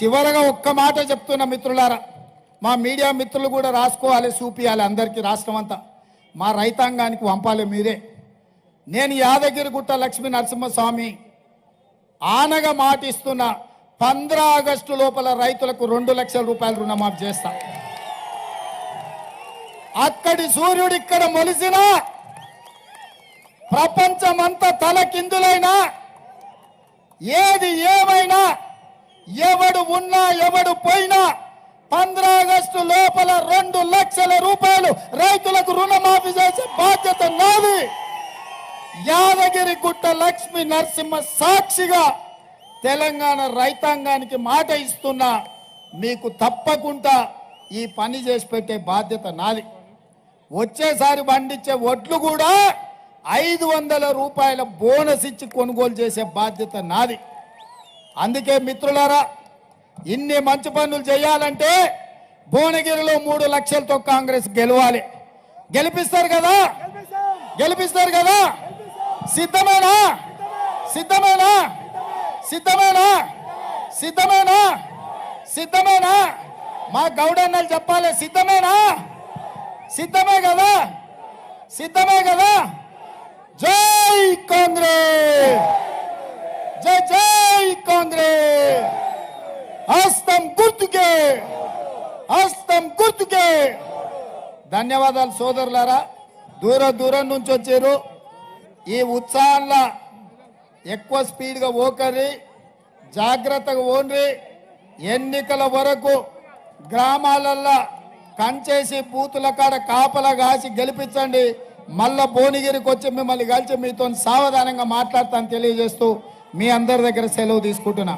చివరగా ఒక్క మాట చెప్తున్న మిత్రులారా మా మీడియా మిత్రులు కూడా రాసుకోవాలి చూపియాలి అందరికీ రాష్ట్రం అంతా. మా రైతాంగానికి పంపాలి మీరే. నేను యాదగిరిగుట్ట లక్ష్మీ నరసింహస్వామి ఆనగా మాటిస్తున్న పంద్రా ఆగస్టు లోపల రైతులకు రెండు లక్షల రూపాయలు రుణమాఫీ చేస్తా. అక్కడి సూర్యుడు ఇక్కడ మొలిసిన ప్రపంచమంతా తలకిందులైనా ఏది ఏమైనా ఎవడు ఉన్నా ఎవడు పోయినా పంద్రాగస్టు లోపల రెండు లక్షల రూపాయలు రైతులకు రుణమాఫీ చేసే బాధ్యత నాది. యాదగిరి గుట్ట లక్ష్మీ నరసింహ సాక్షిగా తెలంగాణ రైతాంగానికి మాట ఇస్తున్నా మీకు తప్పకుండా ఈ పని చేసి పెట్టే బాధ్యత నాది. వచ్చేసారి పండించే ఒడ్లు కూడా ఐదు వందల రూపాయల బోనస్ ఇచ్చి కొనుగోలు చేసే బాధ్యత నాది. అందుకే మిత్రులారా ఇన్ని మంచి పనులు చేయాలంటే భువనగిరిలో మూడు లక్షలతో కాంగ్రెస్ గెలవాలి. గెలిపిస్తారు కదా? గెలిపిస్తారు కదా? సిద్ధమేనా? సిద్ధమేనా? సిద్ధమేనా? సిద్ధమేనా? సిద్ధమేనా? మా గౌడన్నలు చెప్పాలి సిద్ధమేనా? సిద్ధమే కదా? సిద్ధమే కదా? జై కాంగ్రెస్ జై జై కాంగ్రెస్ హస్తం గుర్తుకే హస్తం గుర్తుకే. ధన్యవాదాలు సోదరులారా దూర దూరం నుంచి వచ్చారు. ఈ ఉత్సాహంలో ఎక్కువ స్పీడ్గా ఓకరి జాగ్రత్తగా ఓన్రి ఎన్నికల వరకు గ్రామాలల్లో కంచేసి బూతుల కాడ కాపలా కాసి గెలిపించండి. మళ్ళా భువనగిరికి వచ్చి మిమ్మల్ని కలిసి మీతో సావధానంగా మాట్లాడతాను తెలియజేస్తూ మీ అందరి దగ్గర సెలవు తీసుకుంటున్నా.